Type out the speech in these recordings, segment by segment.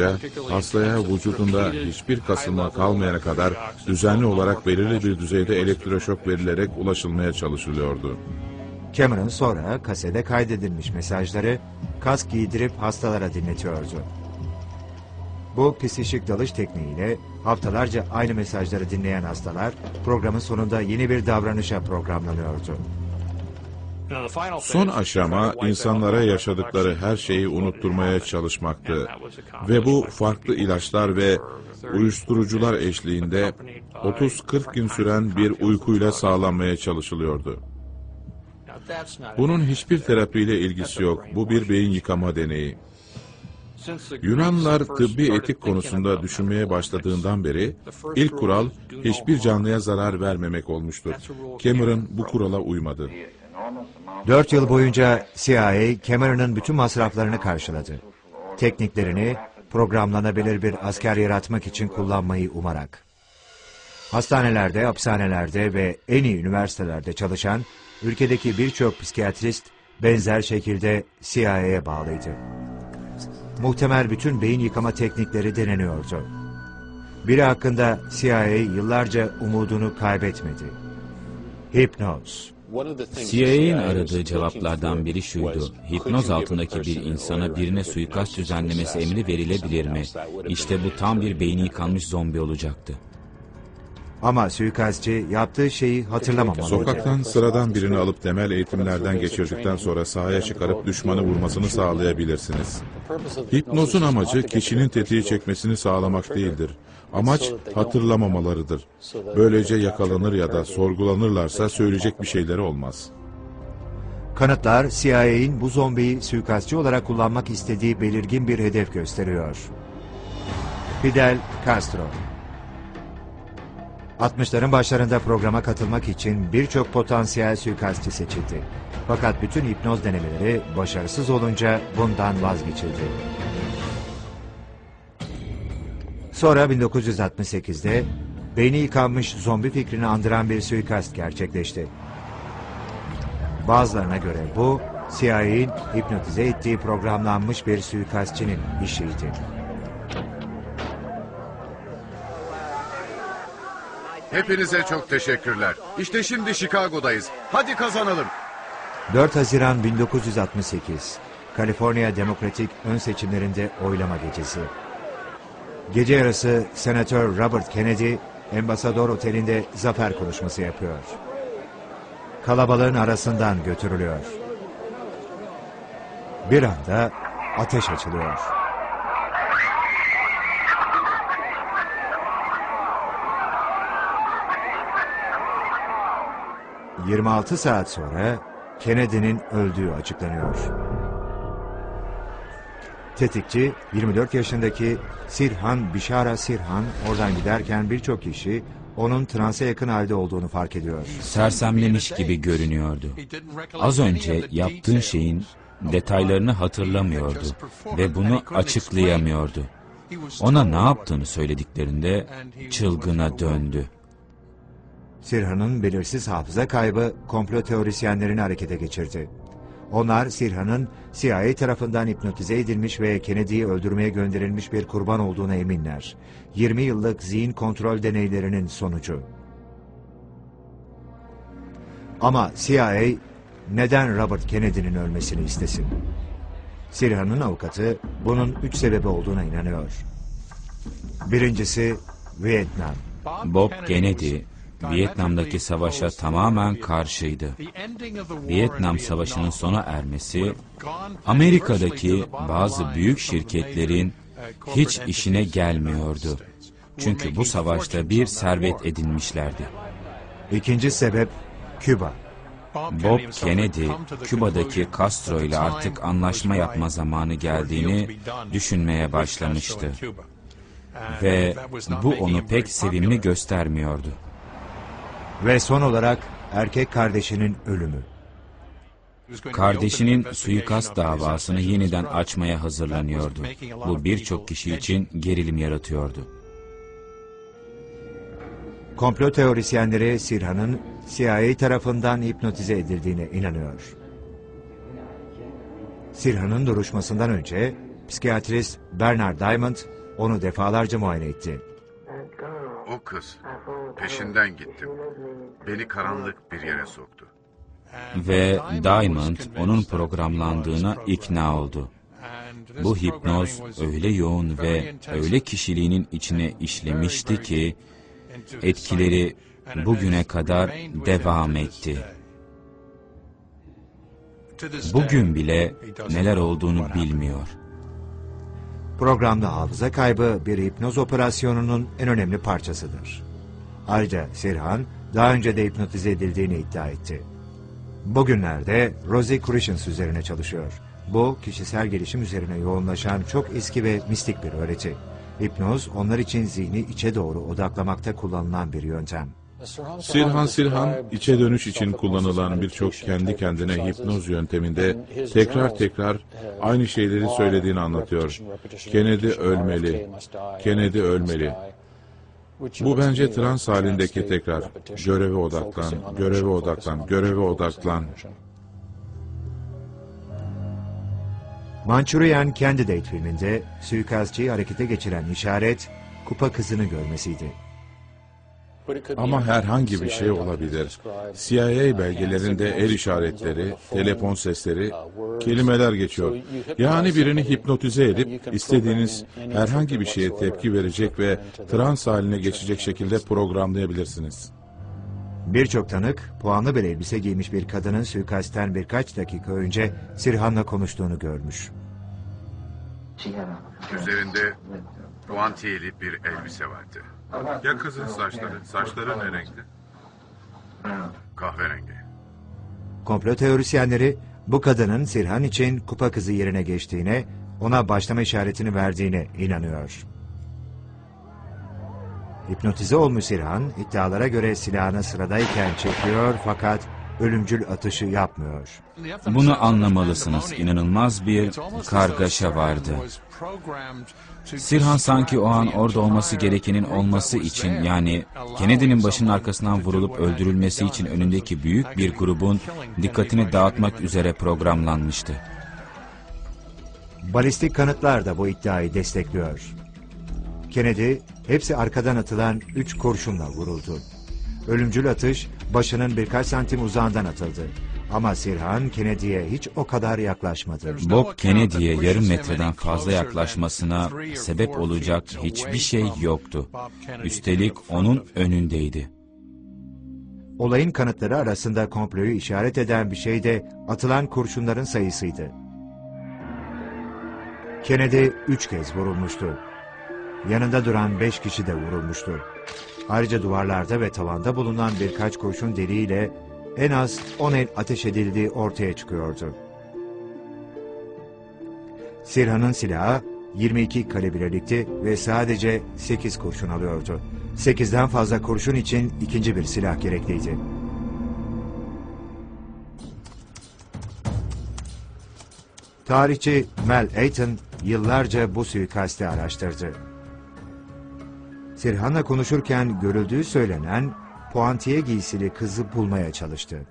Ayrıca hastaya vücudunda hiçbir kasılma kalmayana kadar düzenli olarak belirli bir düzeyde elektroşok verilerek ulaşılmaya çalışılıyordu. Cameron sonra kasede kaydedilmiş mesajları kask giydirip hastalara dinletiyordu. Bu psişik dalış tekniğiyle haftalarca aynı mesajları dinleyen hastalar programın sonunda yeni bir davranışa programlanıyordu. Son aşama insanlara yaşadıkları her şeyi unutturmaya çalışmaktı. Ve bu farklı ilaçlar ve uyuşturucular eşliğinde 30-40 gün süren bir uykuyla sağlanmaya çalışılıyordu. Bunun hiçbir terapiyle ilgisi yok. Bu bir beyin yıkama deneyi. Yunanlılar tıbbi etik konusunda düşünmeye başladığından beri ilk kural hiçbir canlıya zarar vermemek olmuştur. Cameron bu kurala uymadı. Dört yıl boyunca CIA, Cameron'ın bütün masraflarını karşıladı. Tekniklerini programlanabilir bir asker yaratmak için kullanmayı umarak. Hastanelerde, hapishanelerde ve en iyi üniversitelerde çalışan ülkedeki birçok psikiyatrist benzer şekilde CIA'ye bağlıydı. Muhtemel bütün beyin yıkama teknikleri deneniyordu. Biri hakkında CIA yıllarca umudunu kaybetmedi. Hipnoz. CIA'nin aradığı cevaplardan biri şuydu. Hipnoz altındaki bir insana birine suikast düzenlemesi emri verilebilir mi? İşte bu tam bir beyni yıkanmış zombi olacaktı. Ama suikastçı yaptığı şeyi hatırlamamalıydı. Sokaktan sıradan birini alıp temel eğitimlerden geçirdikten sonra sahaya çıkarıp düşmanı vurmasını sağlayabilirsiniz. Hipnozun amacı kişinin tetiği çekmesini sağlamak değildir. Amaç hatırlamamalarıdır. Böylece yakalanır ya da sorgulanırlarsa söyleyecek bir şeyleri olmaz. Kanıtlar CIA'in bu zombiyi suikastçı olarak kullanmak istediği belirgin bir hedef gösteriyor. Fidel Castro 60'ların başlarında programa katılmak için birçok potansiyel suikastçı seçildi. Fakat bütün hipnoz denemeleri başarısız olunca bundan vazgeçildi. Sonra 1968'de beyni yıkanmış zombi fikrini andıran bir suikast gerçekleşti. Bazılarına göre bu, CIA'in hipnotize ettiği programlanmış bir suikastçinin işiydi. Hepinize çok teşekkürler. İşte şimdi Chicago'dayız. Hadi kazanalım. 4 Haziran 1968, Kaliforniya Demokratik ön seçimlerinde oylama gecesi. Gece yarısı Senatör Robert Kennedy, Ambasador Oteli'nde zafer konuşması yapıyor. Kalabalığın arasından götürülüyor. Bir anda ateş açılıyor. ...26 saat sonra Kennedy'nin öldüğü açıklanıyor. Tetikçi 24 yaşındaki Sirhan Bişara Sirhan oradan giderken birçok kişi onun transa yakın halde olduğunu fark ediyor. Sersemlemiş gibi görünüyordu. Az önce yaptığın şeyin detaylarını hatırlamıyordu ve bunu açıklayamıyordu. Ona ne yaptığını söylediklerinde çılgına döndü. Sirhan'ın belirsiz hafıza kaybı komplo teorisyenlerini harekete geçirdi. Onlar Sirhan'ın CIA tarafından hipnotize edilmiş ve Kennedy'yi öldürmeye gönderilmiş bir kurban olduğuna eminler. 20 yıllık zihin kontrol deneylerinin sonucu. Ama CIA neden Robert Kennedy'nin ölmesini istesin? Sirhan'ın avukatı bunun üç sebebi olduğuna inanıyor. Birincisi Vietnam. Bob Kennedy, Vietnam'daki savaşa tamamen karşıydı. Vietnam Savaşı'nın sona ermesi, Amerika'daki bazı büyük şirketlerin hiç işine gelmiyordu. Çünkü bu savaşta bir servet edinmişlerdi. İkinci sebep Küba. Bob Kennedy, Küba'daki Castro ile artık anlaşma yapma zamanı geldiğini düşünmeye başlamıştı. Ve bu onu pek sevimli göstermiyordu. Ve son olarak erkek kardeşinin ölümü. Kardeşinin suikast davasını yeniden açmaya hazırlanıyordu. Bu birçok kişi için gerilim yaratıyordu. Komplo teorisyenleri Sirhan'ın CIA tarafından hipnotize edildiğine inanıyor. Sirhan'ın duruşmasından önce psikiyatrist Bernard Diamond onu defalarca muayene etti. O kız. Peşinden gittim. Beni karanlık bir yere soktu. Ve Diamond onun programlandığına ikna oldu. Bu hipnoz öyle yoğun ve öyle kişiliğinin içine işlemişti ki etkileri bugüne kadar devam etti. Bugün bile neler olduğunu bilmiyor. Programda hafıza kaybı bir hipnoz operasyonunun en önemli parçasıdır. Ayrıca Sirhan daha önce de hipnotize edildiğini iddia etti. Bugünlerde Rosie Crucians üzerine çalışıyor. Bu kişisel gelişim üzerine yoğunlaşan çok eski ve mistik bir öğreti. Hipnoz onlar için zihni içe doğru odaklamakta kullanılan bir yöntem. Sirhan Sirhan, içe dönüş için kullanılan birçok kendi kendine hipnoz yönteminde tekrar tekrar aynı şeyleri söylediğini anlatıyor. Kennedy ölmeli, Kennedy ölmeli. Bu bence trans halindeki tekrar. Göreve odaklan, göreve odaklan, göreve odaklan. Manchurian Candidate filminde suikastçıyı harekete geçiren işaret kupa kızını görmesiydi. Ama herhangi bir şey olabilir. CIA belgelerinde el işaretleri, telefon sesleri, kelimeler geçiyor. Yani birini hipnotize edip istediğiniz herhangi bir şeye tepki verecek ve trans haline geçecek şekilde programlayabilirsiniz. Birçok tanık puanlı bir elbise giymiş bir kadının suikastten birkaç dakika önce Sirhan'la konuştuğunu görmüş. Üzerinde puantiyeli bir elbise vardı. Ya kızın saçları? Saçları ne renkti? Kahverengi. Komplo teorisyenleri bu kadının Sirhan için kupa kızı yerine geçtiğine, ona başlama işaretini verdiğine inanıyor. Hipnotize olmuş Sirhan, iddialara göre silahını sıradayken çekiyor fakat ölümcül atışı yapmıyor. Bunu anlamalısınız. İnanılmaz bir kargaşa vardı. Sirhan sanki o an orada olması gerekenin olması için yani Kennedy'nin başının arkasından vurulup öldürülmesi için önündeki büyük bir grubun dikkatini dağıtmak üzere programlanmıştı. Balistik kanıtlar da bu iddiayı destekliyor. Kennedy, hepsi arkadan atılan üç kurşunla vuruldu. Ölümcül atış başının birkaç santim uzağından atıldı. Ama Sirhan Kennedy'ye hiç o kadar yaklaşmadı. Bob Kennedy'ye yarım metreden fazla yaklaşmasına sebep olacak hiçbir şey yoktu. Üstelik onun önündeydi. Olayın kanıtları arasında komployu işaret eden bir şey de atılan kurşunların sayısıydı. Kennedy üç kez vurulmuştu. Yanında duran beş kişi de vurulmuştu. Ayrıca duvarlarda ve tavanda bulunan birkaç kurşun deliğiyle en az 10 el ateş edildiği ortaya çıkıyordu. Sirhan'ın silahı 22 kalibrelikti ve sadece 8 kurşun alıyordu. 8'den fazla kurşun için ikinci bir silah gerekliydi. Tarihçi Mel Ayton yıllarca bu suikasti araştırdı. Sirhan'la konuşurken görüldüğü söylenen puantiye giysili kızı bulmaya çalıştı.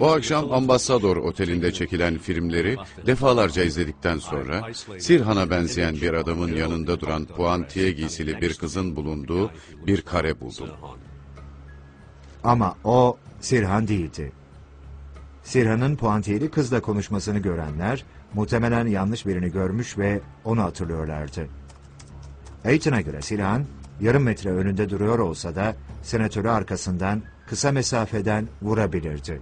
O akşam Ambasador Oteli'nde çekilen filmleri defalarca izledikten sonra Sirhan'a benzeyen bir adamın yanında duran puantiye giysili bir kızın bulunduğu bir kare buldum. Ama o Sirhan değildi. Sirhan'ın puantiyeli kızla konuşmasını görenler muhtemelen yanlış birini görmüş ve onu hatırlıyorlardı. Ayton'a göre Sirhan yarım metre önünde duruyor olsa da senatörü arkasından kısa mesafeden vurabilirdi.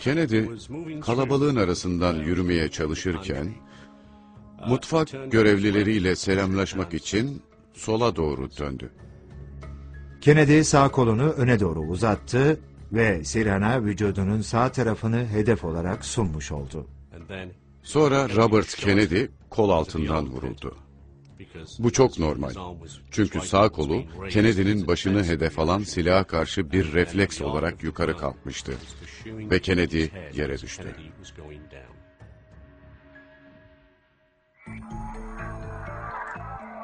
Kennedy kalabalığın arasından yürümeye çalışırken mutfak görevlileriyle selamlaşmak için sola doğru döndü. Kennedy sağ kolunu öne doğru uzattı ve Sirhan'a vücudunun sağ tarafını hedef olarak sunmuş oldu. Sonra Robert Kennedy kol altından vuruldu. Bu çok normal. Çünkü sağ kolu Kennedy'nin başını hedef alan silaha karşı bir refleks olarak yukarı kalkmıştı. Ve Kennedy yere düştü.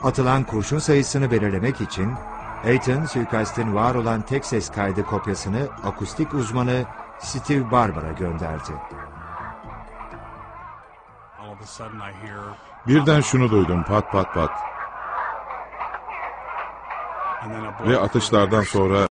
Atılan kurşun sayısını belirlemek için Ayton suikastin var olan tek ses kaydı kopyasını akustik uzmanı Steve Barber'a gönderdi. Birden şunu duydum pat pat pat. Ve atışlardan sonra